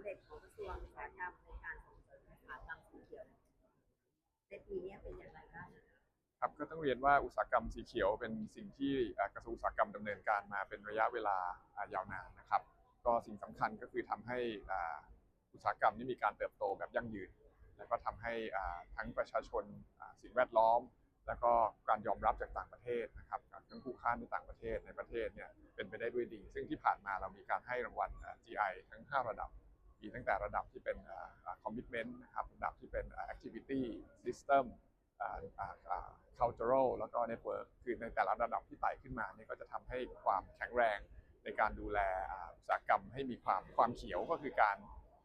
ำเร็จของกระทรวงอุตสาหกรรมในการส่งเสริมอุตสาหกรรมสีเขียวในปีนี้เป็นอย่างไรบ้างครับก็ต้องเรียนว่าอุตสาหกรรมสีเขียวเป็นสิ่งที่กระทรวงอุตสาหกรรมดำเนินการมาเป็นระยะเวลายาวนานนะครับ ก็สิ่งสำคัญก็คือทำให้อุตสาหกรรมนี้มีการเติบโตแบบยั่งยืน แล้วก็ทำให้ทั้งประชาชนสิ่งแวดล้อม แล้วก็การยอมรับจากต่างประเทศนะครับทั้งผู้ค้าในต่างประเทศในประเทศเนี่ยเป็นไปได้ด้วยดี ซึ่งที่ผ่านมาเรามีการให้รางวัล GI ทั้ง 5 ระดับ มีตั้งแต่ระดับที่เป็นอ่าอ่า commitment นะครับระดับที่เป็นแอ่า activity system อ่าอ่าอ่า cultural แล้วก็ network คือในแต่ละระดับที่ไต่ขึ้นมาเนี่ยก็จะทำให้ความแข็งแรงในการดูแลอุตสาหกรรมให้มีความความเขียวก็คือการ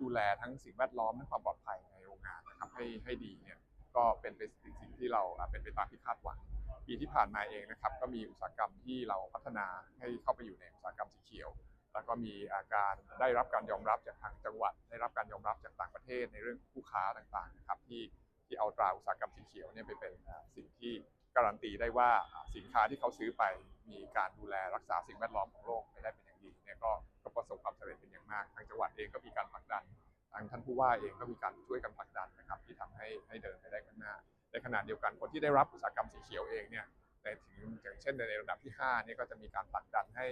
ดูแลทั้งสิ่งแวดล้อมและความปลอดภัยในโรงงานนะครับให้ให้ดีเนี่ยก็เป็นไปสิ่งที่เราอ่าเป็นไปตามที่คาดหวังปีที่ผ่านมาเองนะครับก็มีอุตสาหกรรมที่เราพัฒนาให้เข้าไปอยู่ในอุตสาหกรรมสีเขียว แล้วก็มีอาการได้รับการยอมรับจากทางจังหวัด ได้รับการยอมรับจากต่างประเทศในเรื่องผู้ค้าต่างๆนะครับที่ที่เอาตราอุตสาหกรรมสีเขียวเนี่ยไปเป็นสิ่งที่การันตีได้ว่าสินค้าที่เขาซื้อไปมีการดูแลรักษาสิ่งแวดล้อมของโลกไปได้เป็นอย่างดีเนี่ยก็ก็ประสบความสำเร็จเป็นอย่างมาก ทางจังหวัดเองก็มีการผลักดันทางท่านผู้ว่าเองก็มีการช่วยกันผลักดันนะครับที่ทำให้ให้เดินไปได้ข้างหน้า ในขณะเดียวกันคนที่ได้รับอุตสาหกรรมสีเขียวเองเนี่ยในถึงอย่างเช่นในระดับที่5เนี่ยก็จะมีการผลักดันให้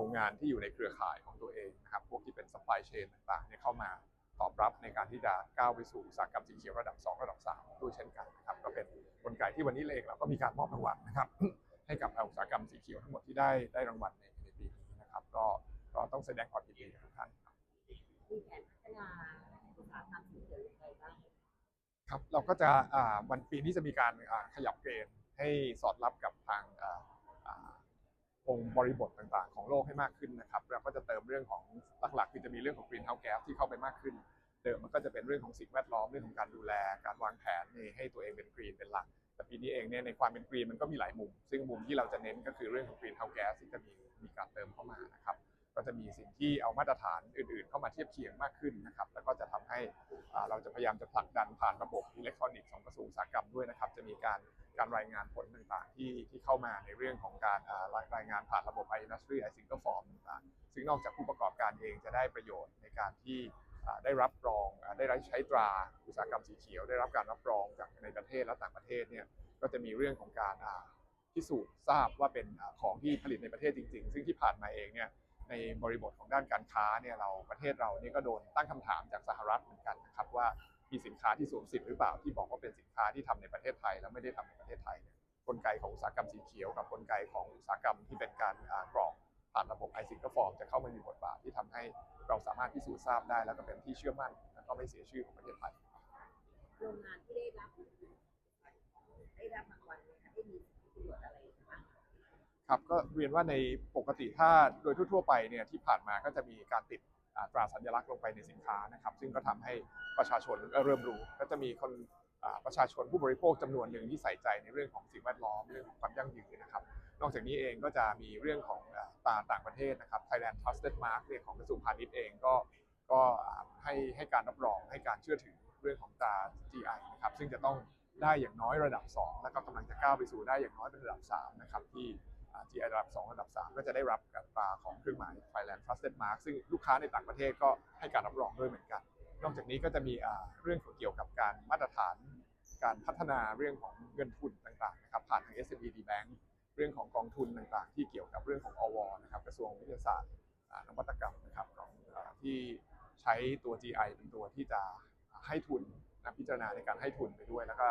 โรงงานที่อยู่ในเครือข่ายของตัวเองนะครับพวกที่เป็น supply chain ต่างๆเนี่ยเข้ามาตอบรับในการที่จะก้าวไปสู่อุตสาหกรรมสีเขียวระดับ 2 ระดับ 3 ด้วยเช่นกันนะครับก็เป็นกลไกที่วันนี้เองเราก็มีการมอบรางวัลนะครับให้กับอุตสาหกรรมสีเขียวทั้งหมดที่ได้ได้รางวัลในในปีนี้นะครับก็ก็ต้องแสดงความยินดีกับทุกท่านครับมีแผนพัฒนาอุตสาหกรรมสีเขียวอย่างไรบ้างครับเราก็จะอ่าวันปีนี้จะมีการอ่าขยับเกรนให้สอดรับกับทางอ่าอ่า องค์บริบทต่างๆ ของโลกให้มากขึ้นนะครับเราก็จะเติมเรื่องของหลักๆคือจะมีเรื่องของกรีนเฮาส์แก๊สที่เข้าไปมากขึ้น เดิมมันก็จะเป็นเรื่องของสิ่งแวดล้อมเรื่องของการดูแล การวางแผนนี่ให้ตัวเองเป็นกรีนเป็นหลักแต่ปีนี้เองเนี่ยในความเป็นกรีนมันก็มีหลายมุม ซึ่งมุมที่เราจะเน้นก็คือเรื่องของกรีนเฮาส์แก๊ส ที่เอามาตรฐานอื่นๆ เข้ามาเทียบเคียงมากขึ้นนะครับ แล้วก็จะทำให้เราจะพยายามจะผลักดันผ่านระบบอิเล็กทรอนิกส์ของกระทรวงอุตสาหกรรมด้วยนะครับ จะมีการการรายงานผลต่างๆ ที่ที่เข้ามาในเรื่องของการรายรายงานผ่านระบบ i industry i single form ต่างๆ ซึ่งนอกจากผู้ประกอบการเองจะได้ประโยชน์ในการที่ได้รับรองได้รับใช้ตราอุตสาหกรรมสีเขียว ได้รับการรับรองจากในประเทศและต่างประเทศเนี่ยก็จะมีเรื่องของการอ่าพิสูจน์ทราบว่าเป็นของที่ผลิตในประเทศจริง ๆ ซึ่งที่ผ่านมาเองเนี่ย ในบริบทของด้านการค้าเนี่ยเราประเทศเราเนี่ยก็โดนตั้งคำถามจากสหรัฐเหมือนกันนะครับว่ามีสินค้าที่สวมสิทธิ์หรือเปล่าที่บอกว่าเป็นสินค้าที่ทำในประเทศไทย แล้วไม่ได้ทำในประเทศไทยเนี่ยกลไกของอุตสาหกรรมสีเขียวกับกลไกของอุตสาหกรรมที่เป็นการกรอกผ่านระบบไอซิงกิลฟอร์มจะเข้ามามีบทบาทที่ทำให้เราสามารถพิสูจน์ทราบได้ แล้วก็เป็นที่เชื่อมั่นและก็ไม่เสียชื่อของประเทศไทยโรงงานที่ได้รับได้รับรางวัล ครับก็เรียนว่าในปกติถ้าโดยทั่วๆไปเนี่ยที่ผ่านมาก็จะมีการติดตราสัญลักษณ์ลงไปในสินค้านะครับ ซึ่งก็ทำให้ประชาชนเริ่มรู้ก็จะมีคนประชาชนผู้บริโภคจำนวนหนึ่งที่ใส่ใจในเรื่องของสิ่งแวดล้อมเรื่องของความยั่งยืนนะครับ นอกจากนี้เองก็จะมีเรื่องของตราต่างประเทศนะครับ Thailand Trusted Mark เรื่องของกระทรวงพาณิชย์เองก็ก็ให้ให้การรับรองให้การเชื่อถือเรื่องของตรา GI นะครับซึ่งจะต้องได้อย่างน้อยระดับ 2 แล้วก็กำลังจะก้าวไปสู่ได้อย่างน้อยเป็นระดับ3นะครับที่ อ่า GI ระดับ 2 ระดับ 3 ก็จะได้รับการตราของเครื่องหมาย Thailand Trusted Mark ซึ่งลูกค้าในต่างประเทศก็ให้การรับรองด้วยเหมือนกัน นอกจากนี้ก็จะมีเรื่องเกี่ยวกับการมาตรฐาน การพัฒนาเรื่องของเงินทุนต่างๆนะครับผ่านทาง SME Bank เรื่องของกองทุนต่างๆ ที่เกี่ยวกับเรื่องของอวนะครับกระทรวงวิทยาศาสตร์นวัตกรรมนะครับของที่ใช้ตัว GI เป็นตัวที่จะให้ทุนนะพิจารณาในการให้ทุนไปด้วยแล้วก็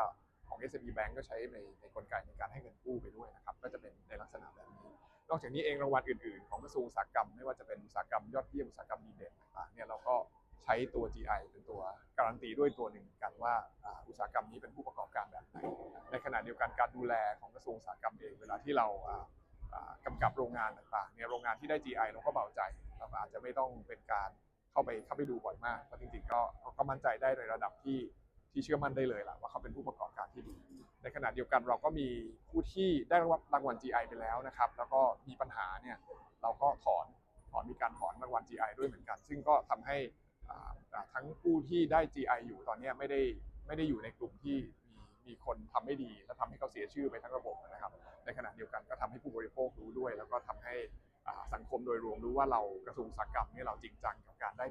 ของ SME Bank ก็ใช้ในในกลไกในการให้เงินกู้ไปด้วยนะครับ ก็จะเป็นในลักษณะแบบนี้ นอกจากนี้เองรางวัลอื่นๆ ของกระทรวงอุตสาหกรรม ไม่ว่าจะเป็นอุตสาหกรรมยอดเยี่ยมอุตสาหกรรมดีเด่นต่างๆเนี่ยเราก็ใช้ตัว GI เป็นตัวการันตีด้วยตัวหนึ่งกันว่าอุตสาหกรรมนี้เป็นผู้ประกอบการแบบไหน ในขณะเดียวกันการดูแลของกระทรวงอุตสาหกรรมเองเวลาที่เราอ่าอ่ากำกับโรงงานต่างๆเนี่ยโรงงานที่ได้ GI เราก็เบาใจเราอาจจะไม่ต้องเป็นการเข้าไปเข้าไปดูบ่อยมากเพราะจริงๆก็ก็มั่นใจได้ในระดับที่ ที่เชื่อมั่นได้เลยล่ะว่าเขาเป็นผู้ประกอบการที่ดี ในขณะเดียวกันเราก็มีผู้ที่ได้รับรางวัล GI ไปแล้วนะครับ แล้วก็มีปัญหาเนี่ยเราก็ถอนถอนมีการถอนรางวัล GI ด้วยเหมือนกัน ซึ่งก็ทำให้ทั้งผู้ที่ได้ GI อยู่ตอนนี้ไม่ได้ไม่ได้อยู่ในกลุ่มที่มีมีคนทำไม่ดีและทำให้เขาเสียชื่อไปทั้งระบบนะครับ ในขณะเดียวกันก็ทำให้ผู้บริโภครู้ด้วย แล้วก็ทำให้สังคมโดยรวมรู้ว่าเรากระทรวงอุตสาหกรรมเนี่ยเราจริงจังกับการได้